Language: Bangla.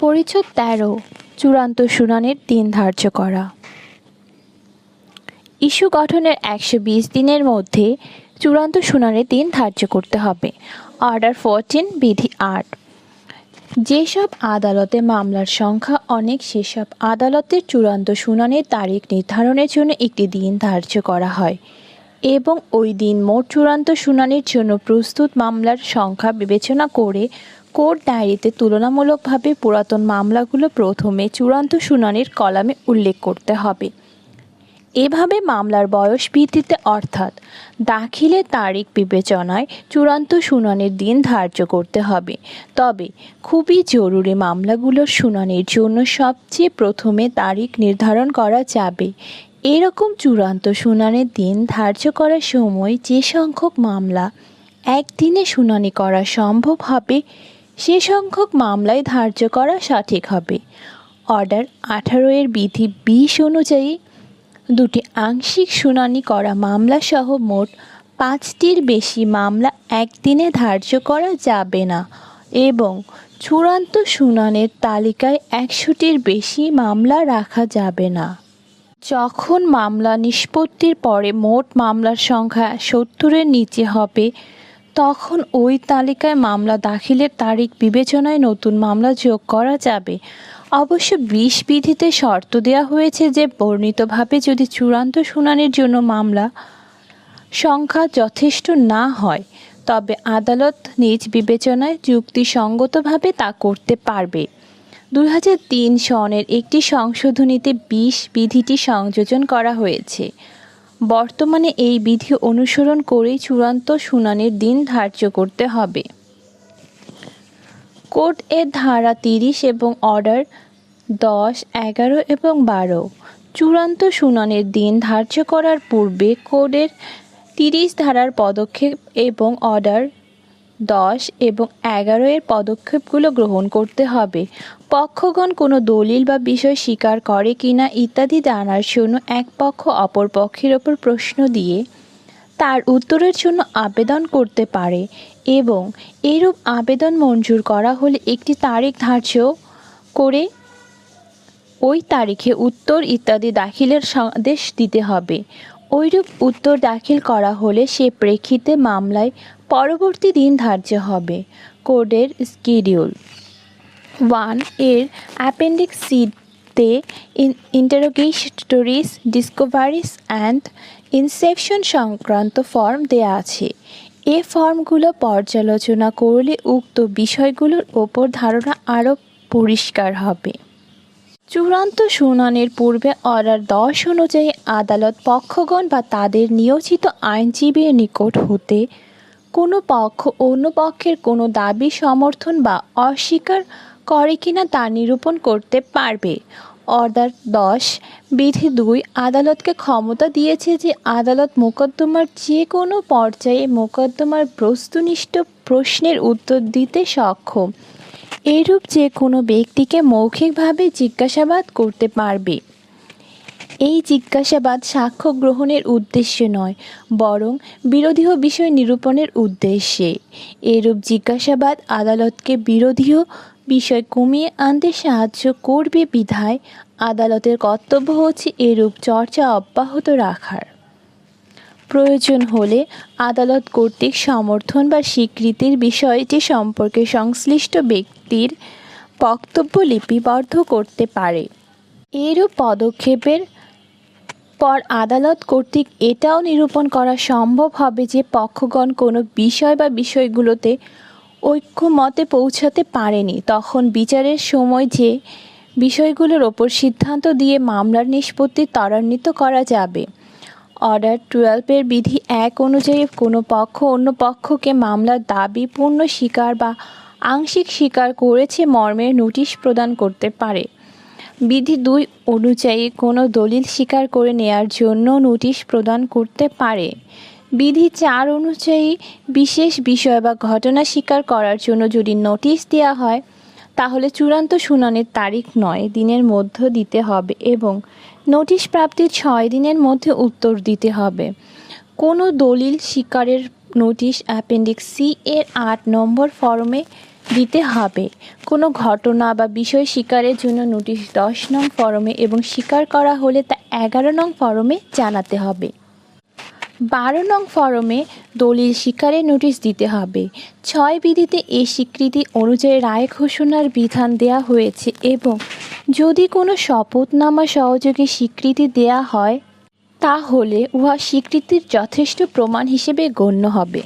পরিচ্ছদ তেরো, চূড়ান্ত শুনানির দিন ধার্য করা। ইস্যু গঠনের একশো বিশ দিনের মধ্যে চূড়ান্ত শুনানির দিন ধার্য করতে হবে। অর্ডার ফোরটিন বিধি আট। যেসব আদালতে মামলার সংখ্যা অনেক, সেসব আদালতের চূড়ান্ত শুনানির তারিখ নির্ধারণের জন্য একটি দিন ধার্য করা হয় এবং ওই দিন মোট চূড়ান্ত শুনানির জন্য প্রস্তুত মামলার সংখ্যা বিবেচনা করে কোর্ট ডায়েরিতে তুলনামূলকভাবে পুরাতন মামলাগুলো প্রথমে চূড়ান্ত শুনানির কলামে উল্লেখ করতে হবে। এভাবে মামলার বয়স ভিত্তিতে অর্থাৎ দাখিলের তারিখ বিবেচনায় চূড়ান্ত শুনানির দিন ধার্য করতে হবে। তবে খুবই জরুরি মামলাগুলোর শুনানির জন্য সবচেয়ে প্রথমে তারিখ নির্ধারণ করা যাবে। এরকম চূড়ান্ত শুনানির দিন ধার্য করার সময় যে সংখ্যক মামলা একদিনে শুনানি করা সম্ভব হবে সে সংখ্যক মামলায় ধার্য করা সঠিক হবে। অর্ডার আঠারো এর বিধি বিশ অনুযায়ী দুটি আংশিক শুনানি করা মামলাসহ মোট পাঁচটির বেশি মামলা একদিনে ধার্য করা যাবে না এবং চূড়ান্ত শুনানির তালিকায় একশোটির বেশি মামলা রাখা যাবে না। যখন মামলা নিষ্পত্তির পরে মোট মামলার সংখ্যা সত্তরের নিচে হবে তখন ওই তালিকায় মামলা দাখিলের তারিখ বিবেচনায় নতুন মামলা যোগ করা যাবে। অবশ্য বিশ বিধিতে শর্ত দেওয়া হয়েছে যে, বর্ণিতভাবে যদি চূড়ান্ত শুনানির জন্য মামলা সংখ্যা যথেষ্ট না হয়, তবে আদালত নিজ বিবেচনায় যুক্তিসঙ্গতভাবে তা করতে পারবে। দুই হাজার তিন সনের একটি সংশোধনীতে বিশ বিধিটি সংযোজন করা হয়েছে। বর্তমানে এই বিধি অনুসরণ করেই চূড়ান্ত শুনানির দিন ধার্য করতে হবে। কোর্ট এর ধারা তিরিশ এবং অর্ডার দশ, এগারো এবং বারো চূড়ান্ত শুনানির দিন ধার্য করার পূর্বে কোডের তিরিশ ধারার পদক্ষেপ এবং অর্ডার দশ এবং এগারো এর পদক্ষেপগুলো গ্রহণ করতে হবে। পক্ষগণ কোনো দলিল বা বিষয় স্বীকার করে কিনা ইত্যাদি জানার জন্য এক পক্ষ অপর পক্ষের ওপর প্রশ্ন দিয়ে তার উত্তরের জন্য আবেদন করতে পারে এবং এরূপ আবেদন মঞ্জুর করা হলে একটি তারিখ ধার্য করে ওই তারিখে উত্তর ইত্যাদি দাখিলের আদেশ দিতে হবে। ওইরূপ উত্তর দাখিল করা হলে সে প্রেক্ষিতে মামলায় পরবর্তী দিন ধার্য হবে। কোডের স্কিডিউল। ওয়ানের অ্যাপেন্ডিক্স সিতে ইন্টারোগেটরিস ডিসকভারিস অ্যান্ড ইনসেপশন সংক্রান্ত ফর্ম দেয়া আছে। এ ফর্মগুলো পর্যালোচনা করলে উক্ত বিষয়গুলোর ওপর ধারণা আরও পরিষ্কার হবে। চূড়ান্ত শুনানির পূর্বে অর্ডার দশ অনুযায়ী আদালত পক্ষগণ বা তাদের নিয়োজিত আইনজীবীর নিকট হতে কোনো পক্ষ, অন্য পক্ষের কোনো দাবি, সমর্থন বা অস্বীকার করে কিনা তা নিরূপণ করতে পারবে। অর্ডার দশ, বিধি দুই, আদালতকে ক্ষমতা দিয়েছে যে আদালত মোকদ্দমার যে কোনো পর্যায়ে মোকদ্দমার বস্তুনিষ্ঠ প্রশ্নের উত্তর দিতে সক্ষম। এরূপ যে কোনো ব্যক্তিকে মৌখিকভাবে জিজ্ঞাসাবাদ করতে পারবে। এই জিজ্ঞাসাবাদ সাক্ষ্য গ্রহণের উদ্দেশ্যে নয়, বরং বিরোধীয় বিষয় নিরূপণের উদ্দেশ্যে। এরূপ জিজ্ঞাসাবাদ আদালতকে বিরোধীয় বিষয় কমিয়ে আনতে সাহায্য করবে বিধায় আদালতের কর্তব্য হচ্ছে এরূপ চর্চা অব্যাহত রাখার। প্রয়োজন হলে আদালত কর্তৃক সমর্থন বা স্বীকৃতির বিষয়টি সম্পর্কে সংশ্লিষ্ট ব্যক্তির বক্তব্য লিপিবদ্ধ করতে পারে। এরূপ পদক্ষেপের পর আদালত কর্তৃক এটাও নিরূপণ করা সম্ভব হবে যে পক্ষগণ কোনো বিষয় বা বিষয়গুলোতে ঐক্যমতে পৌঁছাতে পারেনি। তখন বিচারের সময় যে বিষয়গুলোর ওপর সিদ্ধান্ত দিয়ে মামলার নিষ্পত্তি ত্বরান্বিত করা যাবে। অর্ডার টুয়েলভের বিধি এক অনুযায়ী কোনো পক্ষ অন্য পক্ষকে মামলার দাবি পূর্ণ স্বীকার বা আংশিক স্বীকার করেছে মর্মের নোটিশ প্রদান করতে পারে। বিধি দুই অনুযায়ী কোনো দলিল স্বীকার করে নেয়ার জন্য নোটিশ প্রদান করতে পারে। বিধি চার অনুযায়ী বিশেষ বিষয় বা ঘটনা স্বীকার করার জন্য যদি নোটিশ দেওয়া হয়, তাহলে চূড়ান্ত শুনানির তারিখ নয় দিনের মধ্যে দিতে হবে এবং নোটিশ প্রাপ্তির ছয় দিনের মধ্যে উত্তর দিতে হবে। কোনো দলিল স্বীকারের নোটিশ অ্যাপেন্ডিক্স সি এর আট নম্বর ফর্মে দিতে হবে। কোনো ঘটনা বা বিষয় স্বীকারের জন্য নোটিশ দশ নং ফরমে এবং স্বীকার করা হলে তা এগারো নং ফরমে জানাতে হবে। বারো নং ফরমে দলিল স্বীকারের নোটিশ দিতে হবে। ছয় বিধিতে এই স্বীকৃতি অনুযায়ী রায় ঘোষণার বিধান দেয়া হয়েছে এবং যদি কোনো শপথনামা সহযোগে স্বীকৃতি দেয়া হয়, তাহলে উহা স্বীকৃতির যথেষ্ট প্রমাণ হিসেবে গণ্য হবে।